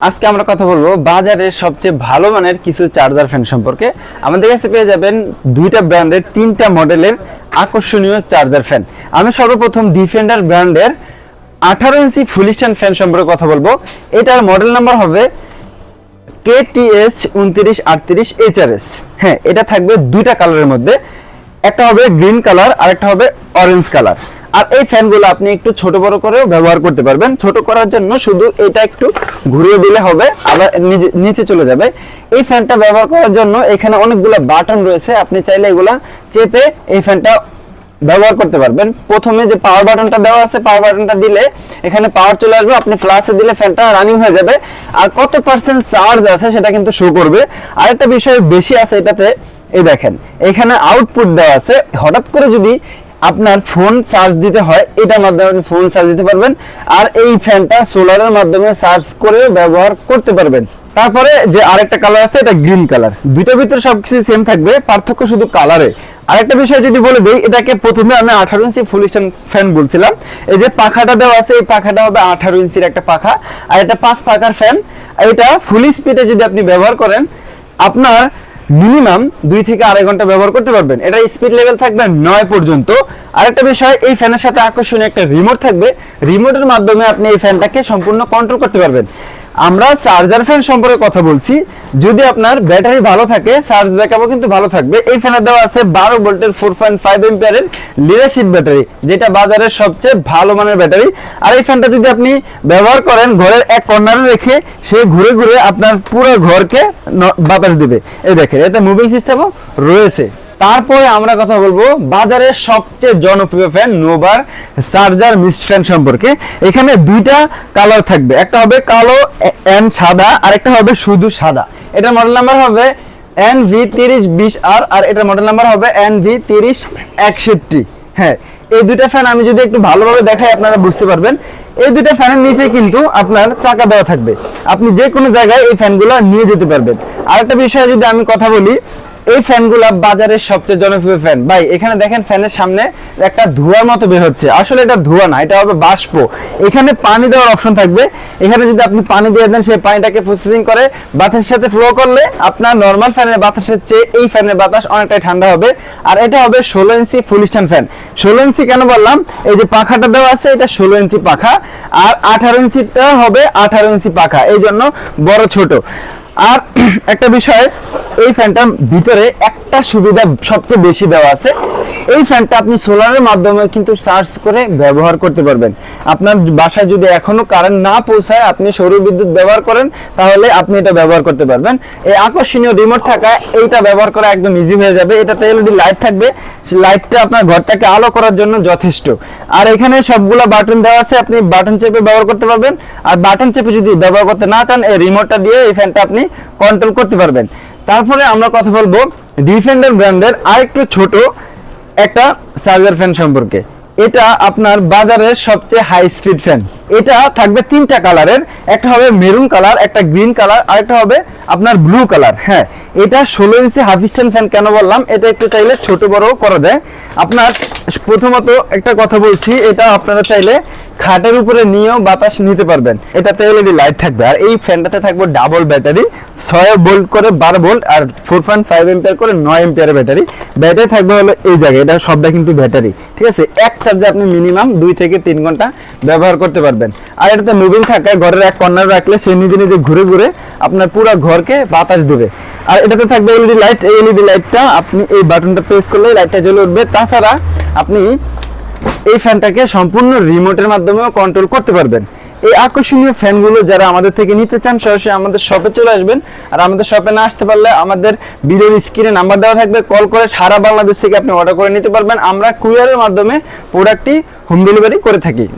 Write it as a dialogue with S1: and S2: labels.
S1: আজকে আমরা কথা বলব বাজারের সবচেয়ে ভালো মানের কিছু চার্জার ফ্যান সম্পর্কে। আমাদের কাছে পেয়ে যাবেন দুইটা ব্র্যান্ডের তিনটা মডেলের আকর্ষণীয় চার্জার ফ্যান আমি সর্বপ্রথম ডিফেন্ডার ব্র্যান্ডের আঠারো ইঞ্চি ফুল স্ট্যান্ড ফ্যান সম্পর্কে কথা বলব। এটার মডেল নাম্বার হবে কে কেটিএস উনত্রিশ আটত্রিশ এইচআরএস হ্যাঁ এটা থাকবে দুইটা কালারের মধ্যে। একটা হবে গ্রিন কালার আর একটা হবে অরেঞ্জ কালার আর এই ফ্যানগুলো আপনি একটু ছোট বড় করেও ব্যবহার করতে পারবেন। ছোট করার জন্য শুধু এটা একটু ঘুরিয়ে দিলে হবে, আবার নিচে চলে যাবে। এই ফ্যানটা ব্যবহার করার জন্য এখানে অনেকগুলো বাটন রয়েছে, আপনি চাইলে এগুলা চেপে এই ফ্যানটা ব্যবহার করতে পারবেন। প্রথমে যে পাওয়ার বাটনটা দেওয়া আছে পাওয়ার বাটনটা দিলে এখানে পাওয়ার চলে আসবে, আপনি ফ্লাশে দিলে ফ্যানটা রানিং হয়ে যাবে। আর কত পার্সেন্ট চার্জ আছে সেটা কিন্তু শো করবে। আরেকটা বিষয় বেশি আছে এটাতে, এই দেখেন, এখানে আউটপুট দেওয়া আছে। হঠাৎ করে যদি আপনার ফোন চার্জ দিতে হয়, এটার মাধ্যমে আপনি ফোন চার্জ দিতে পারবেন। আর এই ফ্যানটা সোলারের মাধ্যমে চার্জ করে ব্যবহার করতে পারবেন। তারপরে যে আরেকটা কালার আছে, এটা গ্রিন কালার দুইটার ভিতরে সবকিছু সেম থাকবে, পার্থক্য শুধু কালারে আরেকটা বিষয় যদি বলে দেই, এটাকে প্রথমে আমি আঠারো ইঞ্চি ফুল স্ট্যান্ড ফ্যান বলছিলাম। এই যে পাখাটা দেওয়া আছে, এই পাখাটা হবে আঠারো ইঞ্চির একটা পাখা। আর এটা পাঁচ পাখার ফ্যান এটা ফুল স্পিডে যদি আপনি ব্যবহার করেন, আপনার মিনিমাম দুই থেকে আড়াই ঘণ্টা ব্যবহার করতে পারবেন। এটা স্পিড লেভেল থাকবে নয় পর্যন্ত। আরেকটা বিষয়, এই ফ্যানের সাথে আকর্ষণীয় একটা রিমোট থাকবে। রিমোটের মাধ্যমে আপনি এই ফ্যানটাকে সম্পূর্ণ কন্ট্রোল করতে পারবেন। আমরা চার্জার ফ্যান সম্পর্কে কথা বলছি। যদি আপনার ব্যাটারি ভালো থাকে চার্জ ব্যাকআপও কিন্তু ভালো থাকবে। এই ফ্যানে দেওয়া আছে বারো ভোল্টের ফোর পয়েন্ট ফাইভ এম্পিয়ারের লিডারশিপ ব্যাটারি যেটা বাজারের সবচেয়ে ভালো মানের ব্যাটারি আর এই ফ্যানটা যদি আপনি ব্যবহার করেন, ঘরের এক কর্নারে রেখে, সে ঘুরে ঘুরে আপনার পুরো ঘরকে বাতাস দিবে। এই দেখেন, এতে মুভিং সিস্টেমও রয়েছে। তারপরে আমরা কথা বলব বাজারের সবচেয়ে জনপ্রিয় ফ্যান নোবার চার্জার মিস ফ্যান সম্পর্কে। এখানে দুইটা কালার থাকবে। একটা হবে কালো এন্ড সাদা আর একটা হবে শুধু সাদা। এটার মডেল নাম্বার হবে এন ভি তিরিশ বিশ আর আর এটার মডেল নাম্বার হবে এন ভি তিরিশ একষট্টি। হ্যাঁ এই দুইটা ফ্যান আমি যদি একটু ভালোভাবে দেখাই, আপনারা বুঝতে পারবেন। এই দুইটা ফ্যানের নিচে কিন্তু আপনার চাকা দেওয়া থাকবে। আপনি যে কোনো জায়গায় এই ফ্যানগুলো নিয়ে যেতে পারবেন। আরেকটা বিষয়ে যদি আমি কথা বলি এই ফ্যানগুলা বাজারের সবচেয়ে জনপ্রিয় ফ্যান। ভাই, এখানে দেখেন ফ্যানের সামনে একটা ধোঁয়ার মতো বের হচ্ছে। আসলে এটা ধোঁয়া না, এটা হবে বাষ্প। এখানে পানি দেওয়ার অপশন থাকবে। এখানে যদি আপনি পানি দিয়ে দেন, সেই পানিটাকে প্রসেসিং করে, বাতাসের সাথে ফ্লো করলে আপনার নর্মাল ফ্যানের বাতাসের চেয়ে এই ফ্যানের বাতাস অনেকটাই ঠান্ডা হবে। আর এটা হবে ষোলো ইঞ্চি ফুল স্ট্যান্ড ফ্যান ষোলো ইঞ্চি কেন বললাম? এই যে পাখাটা দেওয়া আছে, এটা ষোলো ইঞ্চি পাখা। আর আঠারো ইঞ্চিটা হবে আঠারো ইঞ্চি পাখা। এই জন্য বড় ছোট। আর একটা বিষয় এই ফ্যানটার ভিতরে একটা সুবিধা সবচেয়ে বেশি দেওয়া আছে। এই ফ্যানটা আপনি সোলারের মাধ্যমে কিন্তু চার্জ করে ব্যবহার করতে পারবেন। আপনার বাসায় যদি এখনও কারেন্ট না পৌঁছায় আপনি সৌর বিদ্যুৎ ব্যবহার করেন, তাহলে আপনি এটা ব্যবহার করতে পারবেন। এই আকর্ষণীয় রিমোট থাকা, এইটা ব্যবহার করা একদম ইজি হয়ে যাবে। এটাতে এলইডি লাইট থাকবে। লাইটটা আপনার ঘরটাকে আলো করার জন্য যথেষ্ট। আর এখানে সবগুলো বাটন দেওয়া আছে, আপনি বাটন চেপে ব্যবহার করতে পারবেন। আর বাটন চেপে যদি ব্যবহার করতে না চান, এই রিমোটটা দিয়ে এই ফ্যানটা আপনি কন্ট্রোল করতে পারবেন। তারপরে আমরা কথা বলব ডিফেন্ডার ব্র্যান্ডের আরেকটু ছোট একটা চার্জার ফ্যান সম্পর্কে। এটা আপনার বাজারের সবচেয়ে হাই স্পিড ফ্যান এটা থাকবে তিনটা কালারের একটা হবে মেরুন কালার একটা গ্রিন কালার আর একটা হবে আপনার ব্লু কালার হ্যাঁ এটা ষোলো ইঞ্চি হাফ স্ট্যান্ড ফ্যান কেন বললাম? এটা একটু চাইলে ছোট বড়ও করা যায়। আপনার প্রথমত একটা কথা বলছি, এটা আপনারা চাইলে খাটের উপরে নিয়েও বাতাস নিতে পারবেন। এটাতে এলইডি লাইট থাকবে। আর এই ফ্যানটাতে থাকবে ডাবল ব্যাটারি ছয় ভোল্ট করে বারো ভোল্ট আর ফোর পয়েন্ট ফাইভ এম্পিয়ার করে নয় এম্পিয়ারের ব্যাটারি ব্যাটারি থাকবে হলো এই জায়গায়, এটা সবটা কিন্তু ব্যাটারি ঠিক আছে? এক চার্জে আপনি মিনিমাম দুই থেকে তিন ঘণ্টা ব্যবহার করতে পারবেন। আর এটাতে মুভিং থাকায় ঘরের এক কর্নার রাখলে সে নিজে নিজে ঘুরে ঘুরে আপনার পুরো ঘরকে বাতাস দেবে। আর এটাতে থাকবে এলইডি লাইট এই এলইডি লাইটটা আপনি এই বাটনটা প্রেস করলে লাইটটা জ্বলে উঠবে। তাছাড়া আপনি এই ফ্যানটাকে সম্পূর্ণ রিমোটের মাধ্যমেও কন্ট্রোল করতে পারবেন। এই আকর্ষণীয় ফ্যানগুলো যারা আমাদের থেকে নিতে চান, সরাসরি আমাদের শপে চলে আসবেন। আর আমাদের শপে না আসতে পারলে আমাদের ভিডিওর স্ক্রিনে নাম্বার দেওয়া থাকবে। কল করে সারা বাংলাদেশ থেকে আপনি অর্ডার করে নিতে পারবেন। আমরা কুরিয়ারের মাধ্যমে প্রোডাক্টটি হোম ডেলিভারি করে থাকি।